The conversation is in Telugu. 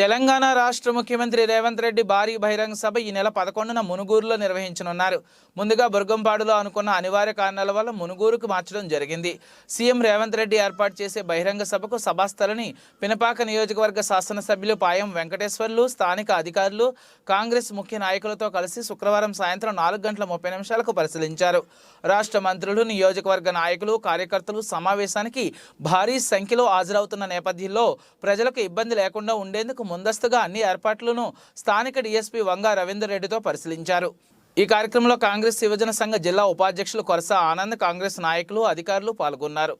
తెలంగాణ రాష్ట్ర ముఖ్యమంత్రి రేవంత్ రెడ్డి భారీ బహిరంగ సభ ఈ నెల పదకొండున మునుగూరులో నిర్వహించనున్నారు. ముందుగా బుర్గంపాడులో అనుకున్న అనివార్య కారణాల వల్ల మునుగూరుకు మార్చడం జరిగింది. సీఎం రేవంత్ రెడ్డి ఏర్పాటు చేసే బహిరంగ సభకు సభాస్థలని పినపాక నియోజకవర్గ శాసనసభ్యులు పాయం వెంకటేశ్వర్లు స్థానిక అధికారులు కాంగ్రెస్ ముఖ్య నాయకులతో కలిసి శుక్రవారం సాయంత్రం నాలుగు గంటల ముప్పై నిమిషాలకు పరిశీలించారు. రాష్ట్ర మంత్రులు నియోజకవర్గ నాయకులు కార్యకర్తలు సమావేశానికి భారీ సంఖ్యలో హాజరవుతున్న నేపథ్యంలో ప్రజలకు ఇబ్బంది లేకుండా ఉండేందుకు ముందస్తుగా అన్ని ఏర్పాట్లను స్థానిక డీఎస్పీ వంగా రవీందర్ రెడ్డితో పరిశీలించారు. ఈ కార్యక్రమంలో కాంగ్రెస్ యువజన సంఘ జిల్లా ఉపాధ్యక్షులు కొరస ఆనంద్ కాంగ్రెస్ నాయకులు అధికారులు పాల్గొన్నారు.